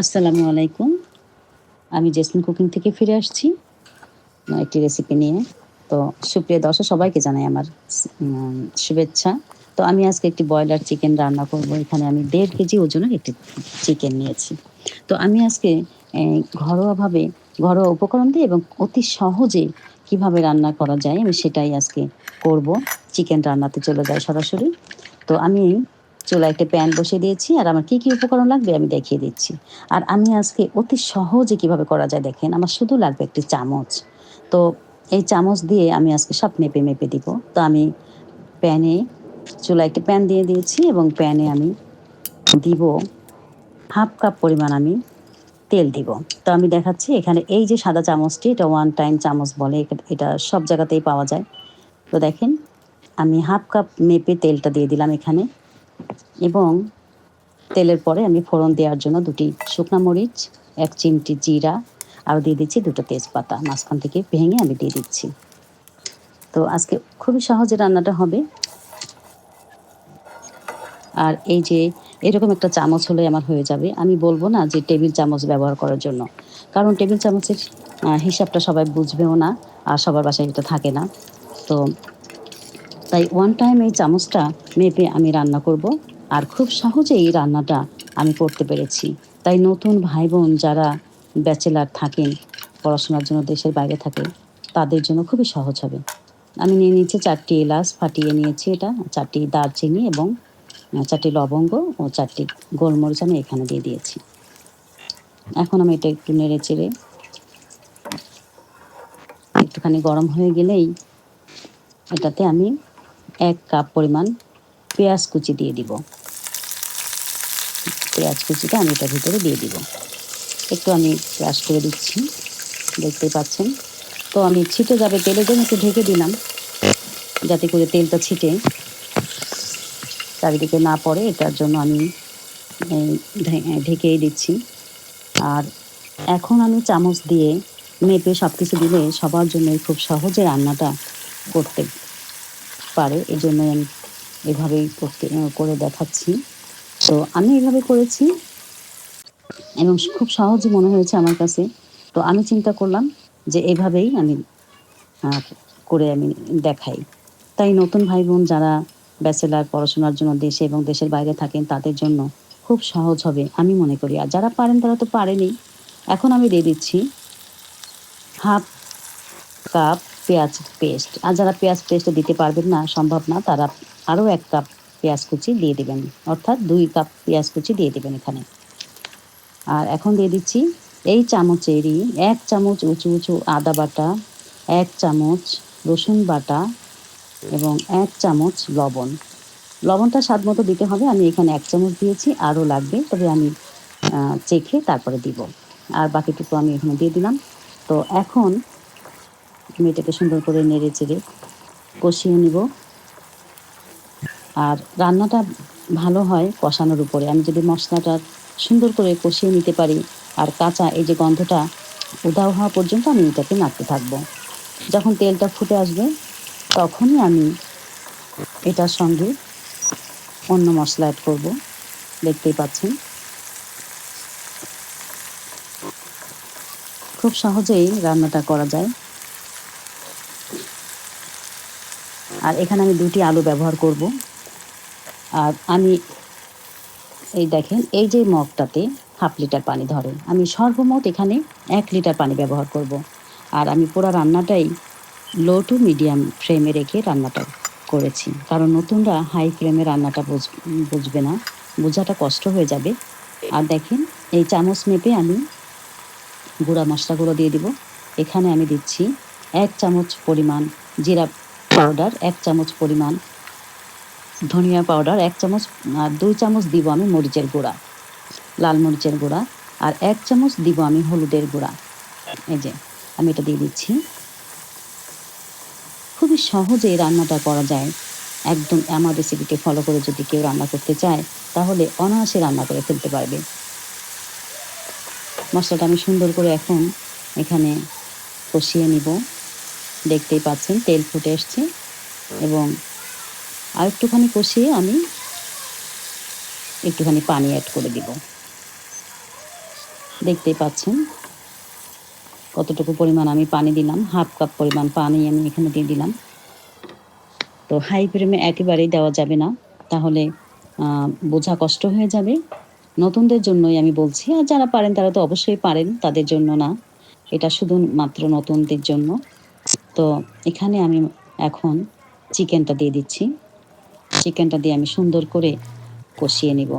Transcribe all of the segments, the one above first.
আসসালামু আলাইকুম। আমি জেসমিন কুকিং থেকে ফিরে আসছি একটি রেসিপি নিয়ে। তো সুপ্রিয় দর্শক, সবাইকে জানাই আমার শুভেচ্ছা। তো আমি আজকে একটি ব্রয়লার চিকেন রান্না করব। এখানে আমি দেড় কেজি ওজনের একটি চিকেন নিয়েছি। তো আমি আজকে ঘরোয়াভাবে, ঘরোয়া উপকরণ দিয়ে এবং অতি সহজে কীভাবে রান্না করা যায়, আমি সেটাই আজকে করব। চিকেন রান্নাতে চলে যায় সরাসরি। তো আমি চুলা একটা প্যান বসিয়ে দিয়েছি, আর আমার কি কি উপকরণ লাগবে আমি দেখিয়ে দিচ্ছি। আর আমি আজকে অতি সহজে কীভাবে করা যায় দেখেন, আমার শুধু লাগবে একটি চামচ। তো এই চামচ দিয়ে আমি আজকে সব মেপে মেপে দিব। তো আমি প্যানে চুলা একটি প্যান দিয়ে দিয়েছি এবং প্যানে আমি দিব হাফ কাপ পরিমাণ আমি তেল দিব। তো আমি দেখাচ্ছি এখানে এই যে সাদা চামচটি, এটা ওয়ান টাইম চামচ বলে, এটা- এটা সব জায়গাতেই পাওয়া যায়। তো দেখেন, আমি হাফ কাপ মেপে তেলটা দিয়ে দিলাম এখানে। এবং তেলের পরে আমি ফোড়ন দেওয়ার জন্য দুটি শুকনা মরিচ, এক চিমটি জিরা আর দিয়ে দিচ্ছি দুটো তেজপাতা। মাঝখান থেকে ভেঙে আমি দিয়ে দিচ্ছি। তো আজকে খুবই সহজে রান্নাটা হবে। আর এই যে এরকম একটা চামচ হলে আমার হয়ে যাবে। আমি বলব না যে টেবিল চামচ ব্যবহার করার জন্য। কারণ টেবিল চামচের হিসাবটা সবাই বুঝবেও না আর সবার বাসায় এটা থাকে না। তো তাই ওয়ান টাইম এই চামচটা মেপে আমি রান্না করব, আর খুব সহজেই রান্নাটা আমি করতে পেরেছি। তাই নতুন ভাই বোন যারা ব্যাচেলার থাকেন, পড়াশোনার জন্য দেশের বাইরে থাকে তাদের জন্য খুবই সহজ হবে। আমি নিয়ে নিয়েছি চারটি এলাচ, ফাটিয়ে নিয়েছি এটা, চারটি দারচিনি এবং চারটি লবঙ্গ ও চারটি গোলমরিচ আমি এখানে দিয়ে দিয়েছি। এখন আমি এটা একটু নেড়ে চেড়ে, একটুখানি গরম হয়ে গেলেই এটাতে আমি এক কাপ পরিমাণ পেঁয়াজ কুচি দিয়ে দিব। পেঁয়াজ কুচিটা আমি এটার ভিতরে দিয়ে দিব। একটু আমি ক্রাশ করে দিচ্ছি দেখতে পাচ্ছেন। তো আমি ছিটে যাবে তেলের জন্য একটু ঢেকে দিলাম, যাতে করে তেলটা ছিটে। চারিদিকে না পড়ে, এটার জন্য আমি ঢেকেই দিচ্ছি। আর এখন আমি চামচ দিয়ে মেপে সব কিছু দিলে সবার জন্য খুব সহজে রান্নাটা করতে পারে এই জন্য আমি এভাবেই করতে করে দেখাচ্ছি। তো আমি এভাবে করেছি এবং খুব সহজে মনে হয়েছে আমার কাছে। তো আমি চিন্তা করলাম যে এভাবেই আমি করে আমি দেখাই। তাই নতুন ভাই বোন যারা ব্যাচেলার পড়াশোনার জন্য দেশে এবং দেশের বাইরে থাকেন, তাদের জন্য খুব সহজ হবে আমি মনে করি। আর যারা পারেন, তারা তো পারেনি। এখন আমি দিয়ে দিচ্ছি হাফ কাপ পেঁয়াজ পেস্ট আর যারা পেঁয়াজ পেস্ট দিতে পারবেন না, সম্ভব না, তারা আরও এক কাপ পেঁয়াজ কুচি দিয়ে দেবেন। অর্থাৎ দুই কাপ পেঁয়াজ কুচি দিয়ে দেবেন এখানে। আর এখন দিয়ে দিচ্ছি এই চামচেরই এক চামচ উঁচু উঁচু আদা বাটা, এক চামচ রসুন বাটা এবং এক চামচ লবণ। লবণটা স্বাদ মতো দিতে হবে, আমি এখানে এক চামচ দিয়েছি, আরও লাগবে, তবে আমি চেখে তারপরে দিব। আর বাকিটুকু আমি এখানে দিয়ে দিলাম। তো এখন আমি এটাকে সুন্দর করে নেড়ে চেড়ে কষিয়ে নিব। আর রান্নাটা ভালো হয় কষানোর উপরে। আমি যদি মশলাটা সুন্দর করে কষিয়ে নিতে পারি আর কাঁচা এই যে গন্ধটা উধাও হওয়া পর্যন্ত আমি এটাকে নাড়তে থাকব। যখন তেলটা ফুটে আসবে, তখনই আমি এটার সঙ্গে অন্য মশলা অ্যাড করব। দেখতেই পাচ্ছেন। খুব সহজেই রান্নাটা করা যায়। আর এখানে আমি দুটি আলু ব্যবহার করব। আর আমি এই দেখেন, এই যে মগটাতে হাফ লিটার পানি ধরে আমি সর্বমোট এখানে এক লিটার পানি ব্যবহার করব। আর আমি পুরো রান্নাটাই লো টু মিডিয়াম ফ্লেমে রেখে রান্নাটা করেছি। কারণ নতুনরা হাই ফ্লেমে রান্নাটা বুঝ- বুঝবে না, বোঝাটা কষ্ট হয়ে যাবে। আর দেখেন, এই চামচ মেপে আমি গুঁড়া মশলাগুলো দিয়ে দিব। এখানে আমি দিচ্ছি এক চামচ পরিমাণ জিরা পাউডার এক চামচ পরিমাণ ধনিয়া পাউডার এক চামচ আর দুই চামচ দিব আমি মরিচের গুঁড়া, লাল মরিচের গুঁড়া, আর এক চামচ দিব আমি হলুদের গুঁড়া। এই যে, আমি এটা দিয়ে দিচ্ছি। খুবই সহজে এই রান্নাটা করা যায়। একদম আমার রেসিপিকে ফলো করে যদি কেউ রান্না করতে চায়, তাহলে অনায়াসে রান্না করে ফেলতে পারবে। মশলাটা আমি সুন্দর করে এখন এখানে কষিয়ে নিব। দেখতেই পাচ্ছেন, তেল ফুটে এসছে এবং আর একটুখানি কষিয়ে আমি একটুখানি পানি অ্যাড করে দিব। দেখতেই পাচ্ছেন কতটুকু পরিমাণ আমি পানি দিলাম, হাফ কাপ পরিমাণ পানি আমি এখানে দিয়ে দিলাম। তো হাই ফ্লেমে একেবারেই দেওয়া যাবে না, তাহলে বোঝা কষ্ট হয়ে যাবে। নতুনদের জন্যই আমি বলছি, আর যারা পারেন তারা তো অবশ্যই পারেন, তাদের জন্য না। এটা শুধু মাত্র নতুনদের জন্য। তো এখানে আমি এখন চিকেনটা দিয়ে দিচ্ছি। চিকেনটা দিয়ে আমি সুন্দর করে কষিয়ে নিব।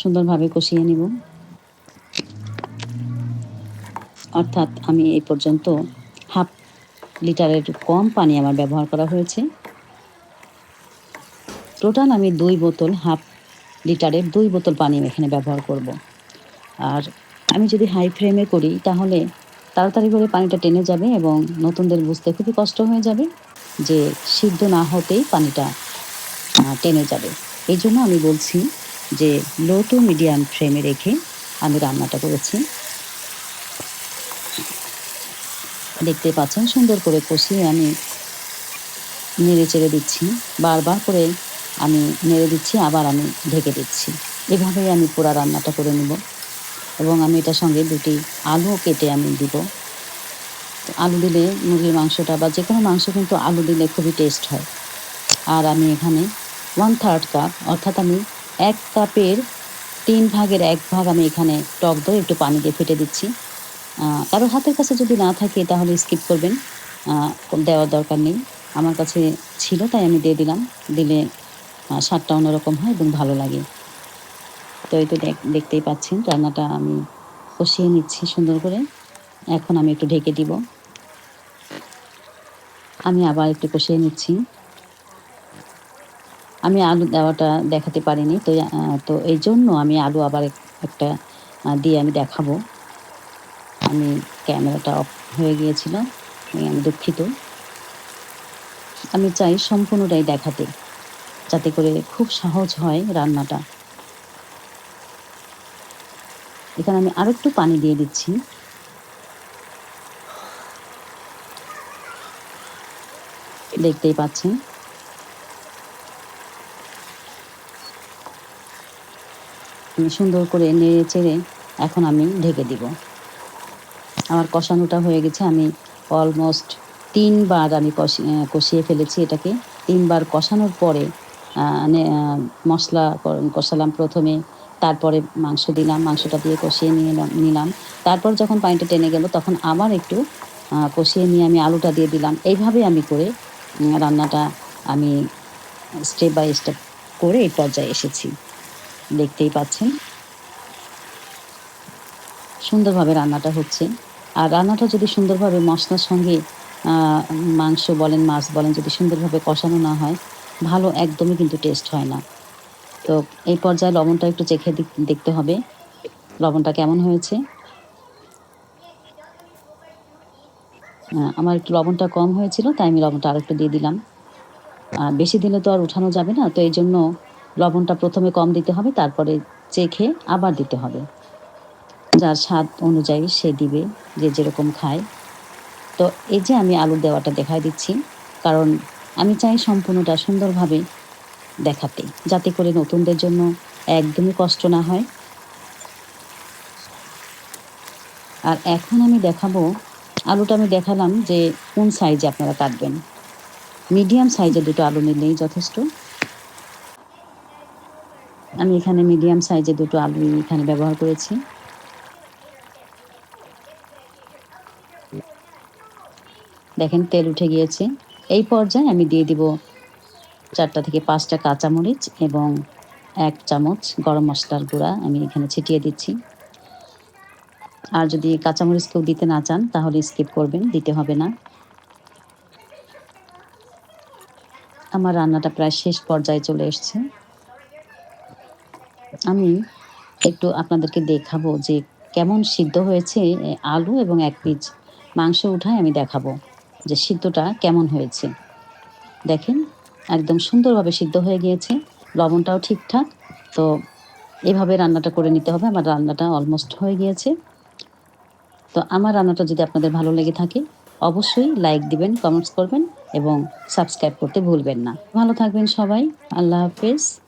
সুন্দরভাবে কষিয়ে নিব। অর্থাৎ আমি এই পর্যন্ত হাফ লিটারের কম পানি আমার ব্যবহার করা হয়েছে। টোটাল আমি দুই বোতল হাফ লিটারের দুই বোতল পানি আমি এখানে ব্যবহার করব। আর আমি যদি হাই ফ্লেমে করি, তাহলে তাড়াতাড়ি করে পানিটা টেনে যাবে এবং নতুনদের বুঝতে খুবই কষ্ট হয়ে যাবে যে সিদ্ধ না হতেই পানিটা টেনে যাবে। এই জন্য আমি বলছি যে লো টু মিডিয়াম ফ্লেমে রেখে আমি রান্নাটা করেছি। দেখতে পাচ্ছেন, সুন্দর করে কষিয়ে আমি নেড়ে চেড়ে দিচ্ছি। বারবার করে আমি নেড়ে দিচ্ছি, আবার আমি ঢেকে দিচ্ছি। এভাবেই আমি পুরা রান্নাটা করে নেব। এবং আমি এটার সঙ্গে দুটি আলু কেটে আমি দিব। আলু দিলে মুরগির মাংসটা বা যে কোনো মাংস কিন্তু আলু দিলে খুবই টেস্ট হয়। আর আমি এখানে ওয়ান থার্ড কাপ অর্থাৎ আমি এক কাপের তিন ভাগের এক ভাগ আমি এখানে টক দই একটু পানি দিয়ে ফেটে দিচ্ছি। কারও হাতের কাছে যদি না থাকে তাহলে স্কিপ করবেন। দেওয়ার দরকার নেই। আমার কাছে ছিল তাই আমি দিয়ে দিলাম। দিলে স্বাদটা অন্যরকম হয় এবং ভালো লাগে। তো এই তো দেখতেই পাচ্ছেন, রান্নাটা আমি কষিয়ে নিচ্ছি সুন্দর করে। এখন আমি একটু ঢেকে দিব। আমি আবার একটু কষিয়ে নিচ্ছি। আমি আলু দেওয়াটা দেখাতে পারিনি, তো তো এই জন্য আমি আলু আবার একটা দিয়ে আমি দেখাবো। আমি ক্যামেরাটা অফ হয়ে গিয়েছিল আমি দুঃখিত। আমি চাই সম্পূর্ণটাই দেখাতে, যাতে করে খুব সহজ হয় রান্নাটা। এখানে আমি আর একটু পানি দিয়ে দিচ্ছি। দেখতেই পাচ্ছেন। আমি সুন্দর করে নেড়ে চেড়ে এখন আমি ঢেকে দিব। আমার কষানোটা হয়ে গেছে, আমি অলমোস্ট তিনবার আমি কষিয়ে ফেলেছি এটাকে। তিনবার কষানোর পরে মশলা কষালাম প্রথমে। তারপরে মাংস দিলাম, মাংসটা দিয়ে কষিয়ে নিয়ে নিলাম। তারপর যখন পানিটা টেনে গেল, তখন আবার একটু কষিয়ে নিয়ে আমি আলুটা দিয়ে দিলাম। এইভাবে আমি করে রান্নাটা আমি স্টেপ বাই স্টেপ করে এই পর্যায়ে এসেছি। দেখতেই পাচ্ছেন। সুন্দরভাবে রান্নাটা হচ্ছে। আর রান্নাটা যদি সুন্দরভাবে মশলার সঙ্গে মাংস বলেন, মাছ বলেন, যদি সুন্দরভাবে কষানো না হয়, ভালো, একদমই কিন্তু টেস্ট হয় না। তো এই পর্যায়ে লবণটা একটু চেখে দেখতে হবে। লবণটা কেমন হয়েছে? আমার একটু লবণটা কম হয়েছিল, তাই আমি লবণটা আরেকটু দিয়ে দিলাম। বেশি দিলে তো আর উঠানো যাবে না, তো এই জন্য লবণটা প্রথমে কম দিতে হবে, তারপরে চেখে আবার দিতে হবে। যার স্বাদ অনুযায়ী সে দিবে, যে যেরকম খায়। তো এই যে আমি আলু দেওয়াটা দেখাই দিচ্ছি, কারণ আমি চাই সম্পূর্ণটা সুন্দরভাবে দেখাতে, যাতে করে নতুনদের জন্য একদমই কষ্ট না হয়। আর এখন আমি দেখাবো, আলুটা আমি দেখালাম যে কোন সাইজে আপনারা কাটবেন। মিডিয়াম সাইজে দুটো আলু নিলেই যথেষ্ট। আমি এখানে মিডিয়াম সাইজে দুটো আলু এখানে ব্যবহার করেছি। দেখেন তেল উঠে গিয়েছে। এই পর্যায়ে আমি দিয়ে দিব চারটা থেকে পাঁচটা কাঁচামরিচ এবং এক চামচ গরম মশলার গুঁড়া আমি এখানে ছিটিয়ে দিচ্ছি। আর যদি কাঁচামরিচ কেউ দিতে না চান, তাহলে স্কিপ করবেন, দিতে হবে না। আমার রান্নাটা প্রায় শেষ পর্যায়ে চলে এসছে। আমি একটু আপনাদেরকে দেখাবো যে কেমন সিদ্ধ হয়েছে আলু এবং এক পিস মাংস উঠায় আমি দেখাবো যে সিদ্ধটা কেমন হয়েছে। দেখেন একদম সুন্দরভাবে সিদ্ধ হয়ে গিয়েছে। লবণটাও ঠিকঠাক। তো এভাবে রান্নাটা করে নিতে হবে। আমার রান্নাটা অলমোস্ট হয়ে গিয়েছে। তো আমার রান্নাটা যদি আপনাদের ভালো লেগে থাকে, অবশ্যই লাইক দিবেন কমেন্টস করবেন এবং সাবস্ক্রাইব করতে ভুলবেন না। ভালো থাকবেন সবাই। আল্লাহ হাফেজ।